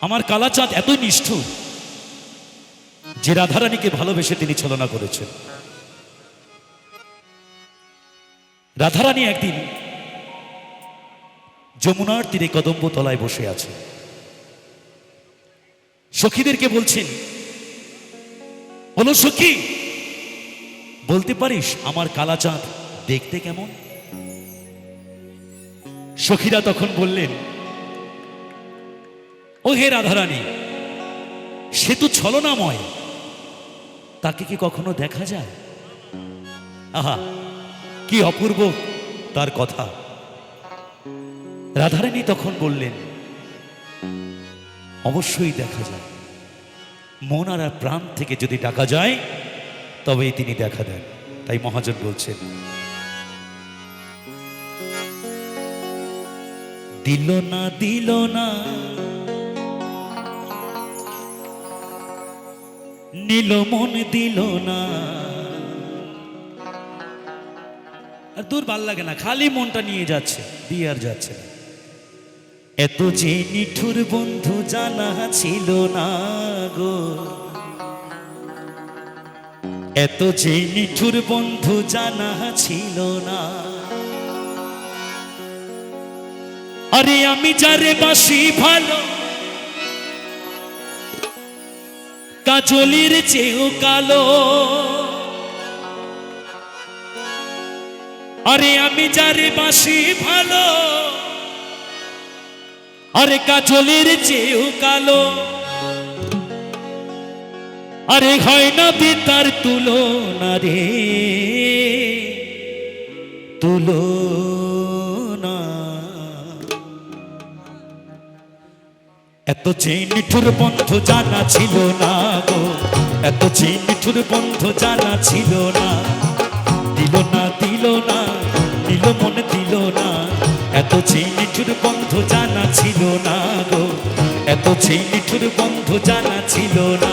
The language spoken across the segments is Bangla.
আমার কালাচাঁদ এতই নিষ্ঠুর যে রাধারানীকে ভালোবেসে তিনি ছলনা করেছেন। রাধারানী একদিন যমুনার তীরে কদম্ব তলায় বসে আছে সখীদেরকে বলছেন, বলো সখী, বলতে পারিস আমার কালাচাঁদ দেখতে কেমন? সখীরা তখন বললেন ও হে রাধারানী, সে তো ছলনাময়। তাকে কি কখনো দেখা যায়? আহা, কি অপূর্ব তার কথা। রাধারানী তখন বললেন, অবশ্যই দেখা যায়। মন আর প্রাণ থেকে যদি ডাকা যায়, তবেই তিনি দেখা দেন। তাই মহাজন বলছেন, দিল না দিল না নীল মন দিল না। আর দূর ভালো লাগে না, খালি মনটা নিয়ে যাচ্ছে, দিয়ে আর যাচ্ছে এত যে নিঠুর বন্ধু জানা ছিল না গো। এত যে নিঠুর বন্ধু জানা ছিল না। আরে আমি যারে বাসি ভালো কাজলির চেয়েও কালো। আরে আমি যারে বাসি ভালো, আরে কাজলের চেয়েও কালো। আরে হয় না পিতার তুলো না রে, তুলো। এত যে মিঠুর বন্ধু জানা ছিল না গো, এত যে নিঠুর বন্ধু জানা ছিল না। দিল না দিল না, দিল মনে দিল না। এত যে মিঠুর বন্ধু জানা ছিল না গো, এত যে নিঠুর বন্ধু জানা ছিল না।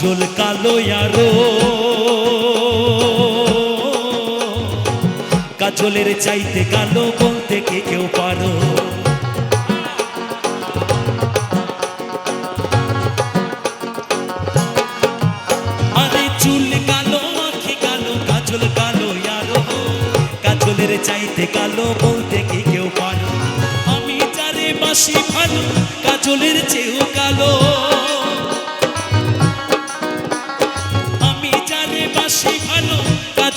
কাজল কালো আরও। কাজলের চাইতে কালো বলতে কে কেউ পারো? চাইতে কালো বলতে কি কেউ পারো? আমি যারে বাসি ভালো, কাজলের চেয়েও কালো।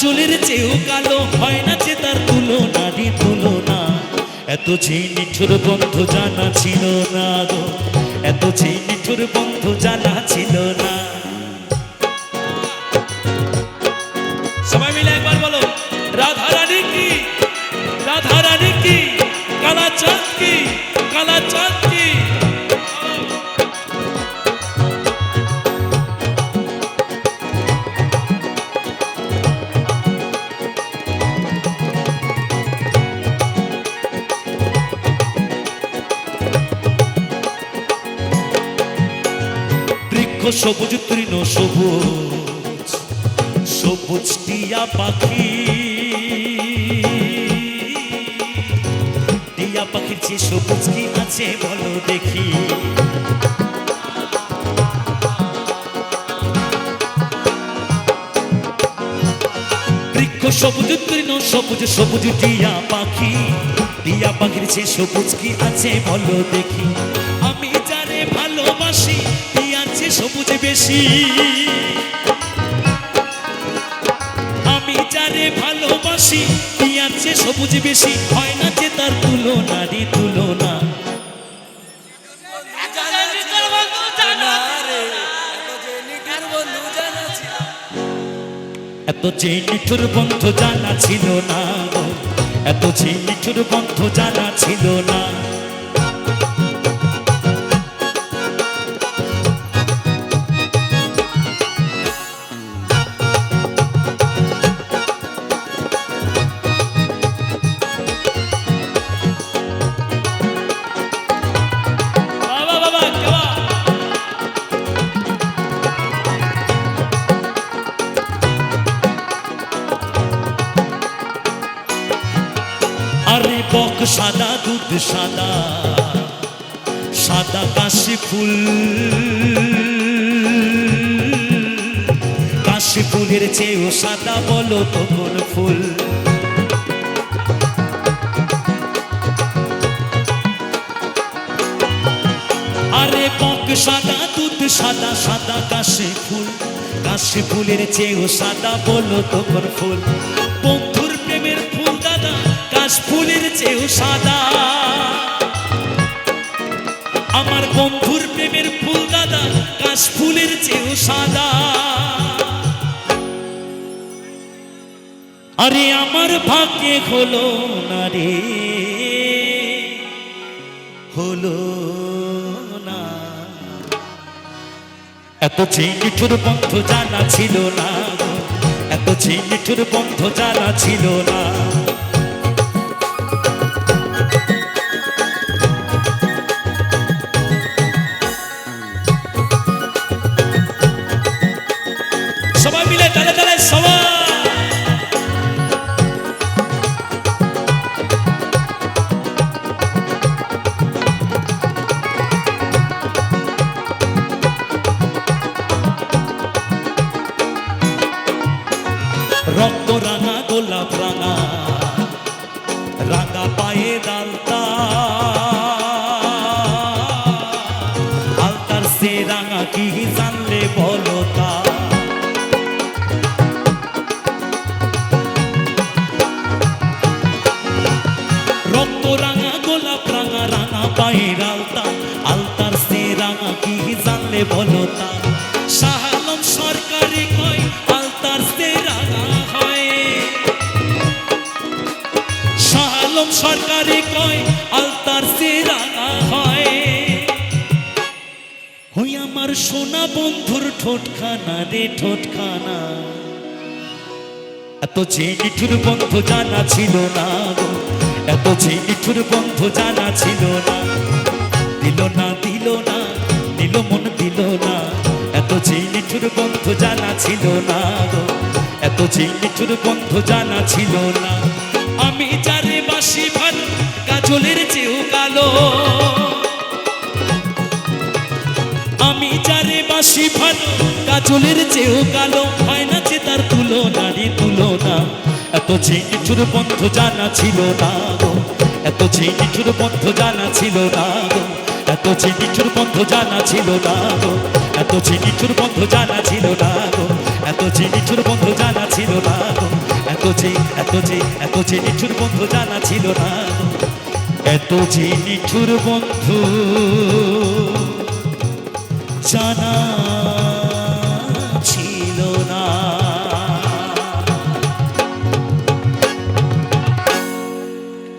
কাজলের চেয়েও কালো হয় না যে তার তুলনা রে তুলনা। এত যে নিঠুর বন্ধু জানা ছিল না এত যে নিঠুর বন্ধু জানা ছিল না। সবুজ তৃণ সবুজ সবুজ টিয়া পাখি। টিয়া পাখির যে সবুজ কি আছে বলো দেখি। সবুজ তৃণ সবুজ সবুজ টিয়া পাখি। টিয়া পাখির যে সবুজ কি আছে বলো দেখি। সবুজ বেশি। আমি যারে ভালোবাসি, কি আছে সবুজ বেশি? হয় না যে তার তুলনা রে তুলনা। এত যে নিঠুর বন্ধ জানা ছিল না এত যে নিঠুর বন্ধ জানা ছিল না। সাদা দুধ, সাদা সাদা কাশি ফুল। কাশি ফুলের চেয়েও সাদা বলো তো কোন ফুল। আরে বক, সাদা দুধ, সাদা সাদা কাশি ফুল। কাশি ফুলের চেয়েও সাদা বলো তো কোন ফুল। চেয়েও সাদা। আমার বন্ধুর প্রেমের ফুল দাদা কাশ ফুলের চেয়েও সাদা। আরে আমার ভাগ্যে হলো না রে, হলো না। এত চিনিঠুর বন্ধ জানা ছিল না। এত চিনিঠুর বন্ধ জানা ছিল না। আলতার কি জানলে বলো তা? শাহালম সরকারি কয়, আলতার শাহালম সরকারি কয়, আলতার হই আমার সোনা বন্ধুর ঠোঁটখানা রে ঠোঁটখানা। এত যে নিঠুর বন্ধু জানা ছিল না এত যে নিঠুর বন্ধু জানা ছিল না। দিল না দিল না, দিল মন দিল না। এত যে নিঠুর বন্ধু জানা ছিল না এত যে নিঠুর বন্ধু জানা ছিল না। আমি যারে বাসি ভালো কাজলের চেয়েও কালো। আমি যারে বাসি ভালো কাজলের চেয়েও কালো। হয় না যে তার তুলনা রে তুলনা। এত যে নিঠুর বন্ধ জানা ছিল না এত যে নিঠুর বন্ধ জানা ছিল না গো। এত যে নিঠুর বন্ধ জানা ছিল না গো, এত যে নিঠুর বন্ধ জানা ছিল না গো, এত যে নিঠুর বন্ধ জানা ছিল না এত যে এত যে এত যে নিঠুর বন্ধ জানা ছিল না এত যে নিঠুর বন্ধু জানা